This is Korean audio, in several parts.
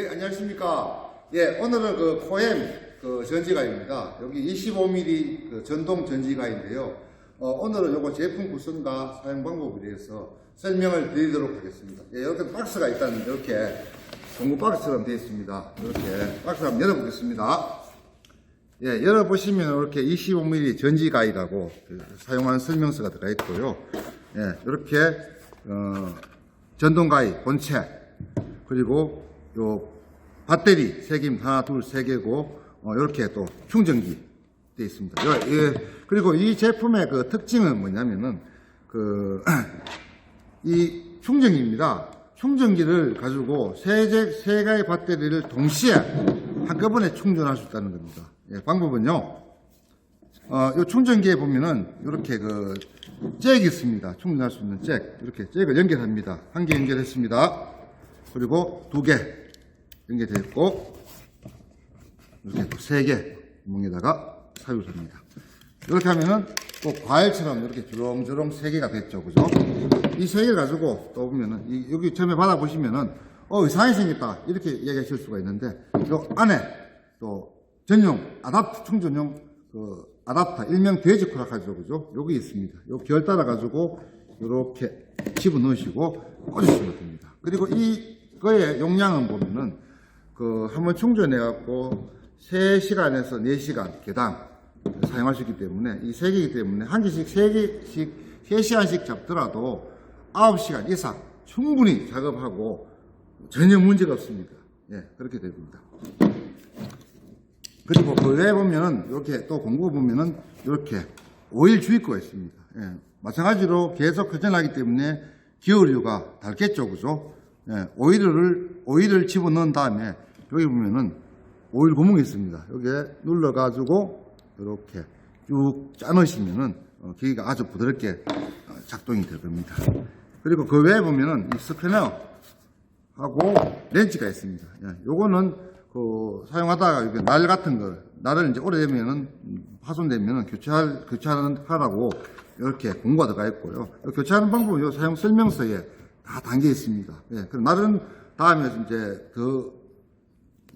네, 안녕하십니까. 예, 오늘은 그 코엠 그 전지가입니다. 여기 25mm 그 전동 전지가인데요. 어, 오늘은 요거 제품 구성과 사용 방법에 대해서 설명을 드리도록 하겠습니다. 예, 이렇게 박스가 일단 이렇게 공구 박스처럼 되어 있습니다. 이렇게 박스 한번 열어보겠습니다. 예, 열어보시면 이렇게 25mm 전지가이라고 그 사용하는 설명서가 들어가 있고요. 예, 이렇게, 어, 전동가이 본체, 그리고 요 배터리 세 개입니다. 하나, 둘, 세 개고, 어, 이렇게 또 충전기 되어 있습니다. 요, 예, 그리고 이 제품의 그 특징은 뭐냐면은, 그, 이 충전기입니다. 충전기를 가지고 세, 개- 세 개의 배터리를 동시에 한꺼번에 충전할 수 있다는 겁니다. 예, 방법은요, 어, 이 충전기에 보면은 이렇게 그 잭이 있습니다. 충전할 수 있는 잭. 이렇게 잭을 연결합니다. 한 개 연결했습니다. 그리고 두 개 연결되어 있고 이렇게 또세개 구멍에다가 사용합니다. 이렇게 하면은 또 과일처럼 이렇게 주렁주렁 세 개가 됐죠. 그죠? 이 세 개를 가지고 또 보면은 이- 여기 처음에 받아보시면은 어, 이상하게 생겼다. 이렇게 얘기하실 수가 있는데 요 안에 또 전용 아답터 충전용 그 아답터 일명 돼지 코락하죠. 그죠? 여기 있습니다. 요 결 따라 가지고 이렇게 집어 넣으시고 꽂으시면 됩니다. 그리고 이 거의 용량은 보면은 그 한번 충전해 갖고 3시간에서 4시간 개당 사용할 수 있기 때문에 이세 개이기 때문에 한 개씩 세 개씩 3시간씩 잡더라도 9시간 이상 충분히 작업하고 전혀 문제가 없습니다. 예, 그렇게 됩니다. 그리고 그 외에 보면은 이렇게 또 공구 보면은 이렇게 오일 주입구가 있습니다. 예, 마찬가지로 계속 회전하기 때문에 기어류가 닳겠죠, 그죠? 예, 오일을 오일을 집어 넣은 다음에 여기 보면은 오일 구멍이 있습니다. 여기에 눌러 가지고 이렇게 쭉 짜넣으시면은 어, 기계가 아주 부드럽게 어, 작동이 될 겁니다. 그리고 그 외에 보면은 이 스패너 하고 렌치가 있습니다. 예, 요거는 그 사용하다가 이렇게 날 같은 거, 날을 이제 오래되면은 음, 파손되면은 교체할 교체하는 하라고 이렇게 공고가 들어가 있고요. 요 교체하는 방법은 요 사용 설명서에 다 담겨 있습니다. 예, 그럼 날은 다음에 이제 그,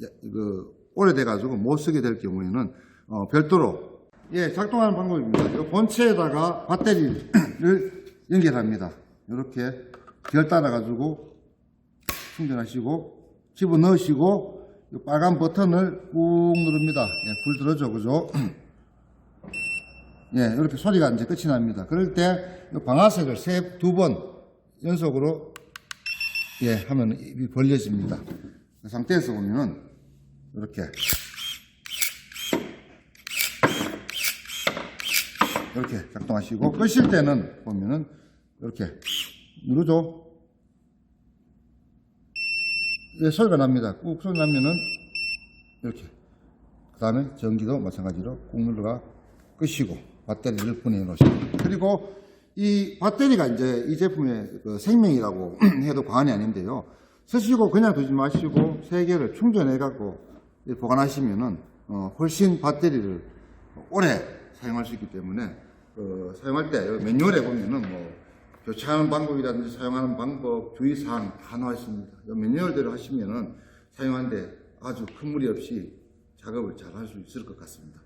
예, 그 오래돼 가지고 못 쓰게 될 경우에는 어, 별도로 예, 작동하는 방법입니다. 요 본체에다가 배터리를 연결합니다. 이렇게 결 따라 가지고 충전하시고 집어 넣으시고 이 빨간 버튼을 꾹 누릅니다. 예, 불 들어죠, 그죠? 예, 이렇게 소리가 이제 끝이 납니다. 그럴 때이 방아쇠를 세 두 번 연속으로 예 하면 입이 벌려집니다. 그 상태에서 보면은 이렇게 이렇게 작동하시고 끄실 때는 보면은 이렇게 누르죠. 예, 소리가 납니다. 꾹 소리 나면은 이렇게. 그 다음에 전기도 마찬가지로 꾹 눌러가 끄시고 배터리를 분해해 놓으시고 그리고 이 배터리가 이제 이 제품의 그 생명이라고 해도 과언이 아닌데요. 쓰시고 그냥 두지 마시고 세 개를 충전해 갖고 보관하시면은 어, 훨씬 배터리를 오래 사용할 수 있기 때문에 어, 사용할 때 매뉴얼에 보면은 뭐 교체하는 방법이라든지 사용하는 방법, 주의사항 다 나와 있습니다. 이 매뉴얼대로 하시면은 사용하는데 아주 큰 무리 없이 작업을 잘 할 수 있을 것 같습니다.